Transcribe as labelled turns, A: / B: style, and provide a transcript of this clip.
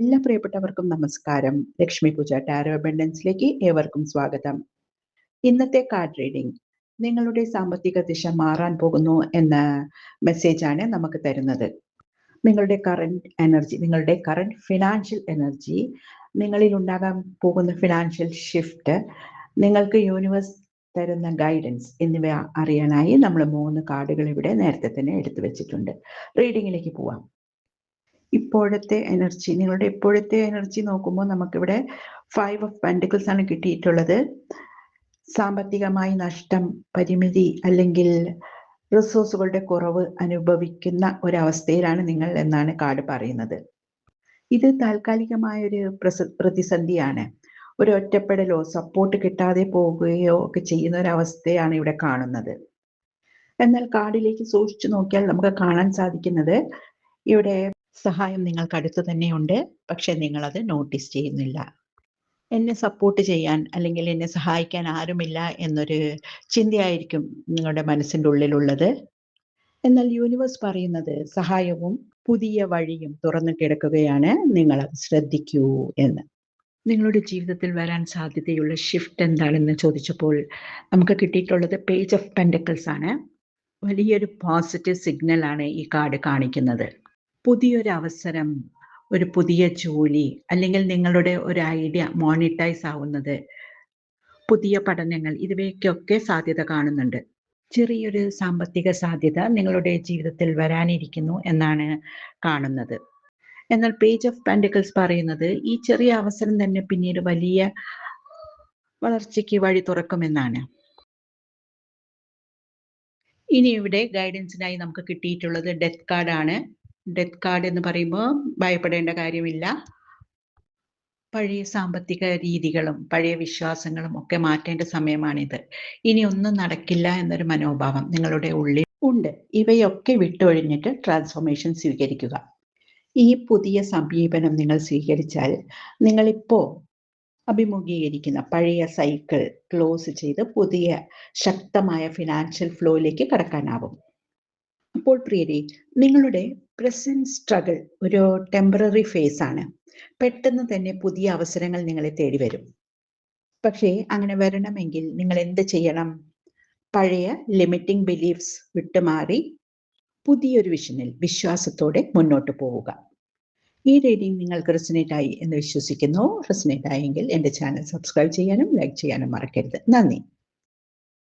A: എല്ലാ പ്രിയപ്പെട്ടവർക്കും നമസ്കാരം. ലക്ഷ്മി പൂജ ടാരോ അബൻഡൻസിലേക്ക് ഏവർക്കും സ്വാഗതം. ഇന്നത്തെ കാർഡ് റീഡിംഗ് നിങ്ങളുടെ സാമ്പത്തിക ദിശ മാറാൻ പോകുന്നു എന്ന മെസ്സേജ് ആണ് നമുക്ക് തരുന്നത്. നിങ്ങളുടെ കറണ്ട് എനർജി നിങ്ങളുടെ കറണ്ട് ഫിനാൻഷ്യൽ എനർജി നിങ്ങളിൽ ഉണ്ടാകാൻ പോകുന്ന ഫിനാൻഷ്യൽ ഷിഫ്റ്റ് നിങ്ങൾക്ക് യൂണിവേഴ്സ് തരുന്ന ഗൈഡൻസ് എന്നിവ അറിയാനായി നമ്മൾ മൂന്ന് കാർഡുകൾ ഇവിടെ നേരത്തെ തന്നെ എടുത്തു വെച്ചിട്ടുണ്ട്. റീഡിങ്ങിലേക്ക് പോവാം. ഇപ്പോഴത്തെ എനർജി നിങ്ങളുടെ ഇപ്പോഴത്തെ എനർജി നോക്കുമ്പോൾ നമുക്കിവിടെ ഫൈവ് ഓഫ് പെൻഡിക്കിൾസ് ആണ് കിട്ടിയിട്ടുള്ളത്. സാമ്പത്തികമായി നഷ്ടം പരിമിതി അല്ലെങ്കിൽ റിസോഴ്സുകളുടെ കുറവ് അനുഭവിക്കുന്ന ഒരവസ്ഥയിലാണ് നിങ്ങൾ എന്നാണ് കാർഡ് പറയുന്നത്. ഇത് താൽക്കാലികമായ ഒരു പ്രതിസന്ധിയാണ്. ഒരു ഒറ്റപ്പെടലോ സപ്പോർട്ട് കിട്ടാതെ പോവുകയോ ഒക്കെ ചെയ്യുന്ന ഒരവസ്ഥയാണ് ഇവിടെ കാണുന്നത്. എന്നാൽ കാർഡിലേക്ക് സൂക്ഷിച്ചു നോക്കിയാൽ നമുക്ക് കാണാൻ സാധിക്കുന്നത് ഇവിടെ സഹായം നിങ്ങൾക്ക് അടുത്ത് തന്നെയുണ്ട്. പക്ഷെ അത് നോട്ടീസ് ചെയ്യുന്നില്ല. എന്നെ സപ്പോർട്ട് ചെയ്യാൻ അല്ലെങ്കിൽ എന്നെ സഹായിക്കാൻ ആരുമില്ല എന്നൊരു ചിന്തയായിരിക്കും നിങ്ങളുടെ മനസ്സിന്റെ ഉള്ളിലുള്ളത്. എന്നാൽ യൂണിവേഴ്സ് പറയുന്നത് സഹായവും പുതിയ വഴിയും തുറന്നു കിടക്കുകയാണ്. നിങ്ങൾ അത് ശ്രദ്ധിക്കൂ എന്ന്. നിങ്ങളുടെ ജീവിതത്തിൽ വരാൻ സാധ്യതയുള്ള ഷിഫ്റ്റ് എന്താണെന്ന് ചോദിച്ചപ്പോൾ നമുക്ക് കിട്ടിയിട്ടുള്ളത് പേജ് ഓഫ് പെൻഡക്കിൾസ് ആണ്. വലിയൊരു പോസിറ്റീവ് സിഗ്നൽ ആണ് ഈ കാർഡ് കാണിക്കുന്നത്. പുതിയൊരു അവസരം ഒരു പുതിയ ജോലി അല്ലെങ്കിൽ നിങ്ങളുടെ ഒരു ഐഡിയ മോണിറ്റൈസ് ആവുന്നത് പുതിയ പഠനങ്ങൾ ഇവയ്ക്കൊക്കെ സാധ്യത കാണുന്നുണ്ട്. ചെറിയൊരു സാമ്പത്തിക സാധ്യത നിങ്ങളുടെ ജീവിതത്തിൽ വരാനിരിക്കുന്നു എന്നാണ് കാണുന്നത്. എന്നാൽ പേജ് ഓഫ് പാൻഡിക്കൽസ് പറയുന്നത് ഈ ചെറിയ അവസരം തന്നെ പിന്നീട് വലിയ വളർച്ചയ്ക്ക് വഴി തുറക്കുമെന്നാണ്. ഇനി ഇവിടെ ഗൈഡൻസിനായി നമുക്ക് കിട്ടിയിട്ടുള്ളത് ഡെത്ത് കാർഡാണ് ഡെത്ത് കാർഡ് എന്ന് പറയുമ്പോൾ ഭയപ്പെടേണ്ട കാര്യമില്ല. പഴയ സാമ്പത്തിക രീതികളും പഴയ വിശ്വാസങ്ങളും ഒക്കെ മാറ്റേണ്ട സമയമാണിത്. ഇനി ഒന്നും നടക്കില്ല എന്നൊരു മനോഭാവം നിങ്ങളുടെ ഉള്ളിൽ ഉണ്ട്. ഇവയൊക്കെ വിട്ടൊഴിഞ്ഞിട്ട് ട്രാൻസ്ഫോർമേഷൻ സ്വീകരിക്കുക. ഈ പുതിയ സമീപനം നിങ്ങൾ സ്വീകരിച്ചാൽ നിങ്ങളിപ്പോ അഭിമുഖീകരിക്കുന്ന പഴയ സൈക്കിൾ ക്ലോസ് ചെയ്ത് പുതിയ ശക്തമായ ഫിനാൻഷ്യൽ ഫ്ലോയിലേക്ക് കടക്കാനാവും. അപ്പോൾ പ്രിയരെ നിങ്ങളുടെ പ്രസന്റ് സ്ട്രഗിൾ ഒരു ടെമ്പററി ഫേസ് ആണ്. പെട്ടെന്ന് തന്നെ പുതിയ അവസരങ്ങൾ നിങ്ങളെ തേടി വരും. പക്ഷേ അങ്ങനെ വരണമെങ്കിൽ നിങ്ങൾ എന്ത് ചെയ്യണം? പഴയ ലിമിറ്റിംഗ് ബിലീഫ്സ് വിട്ടുമാറി പുതിയൊരു വിഷനിൽ വിശ്വാസത്തോടെ മുന്നോട്ട് പോവുക. ഈ റീഡിംഗ് നിങ്ങൾക്ക് റെസിനേറ്റ് ആയി എന്ന് വിശ്വസിക്കുന്നു. റെസിനേറ്റ് ആയെങ്കിൽ എന്റെ ചാനൽ സബ്സ്ക്രൈബ് ചെയ്യാനും ലൈക്ക് ചെയ്യാനും മറക്കരുത്. നന്ദി.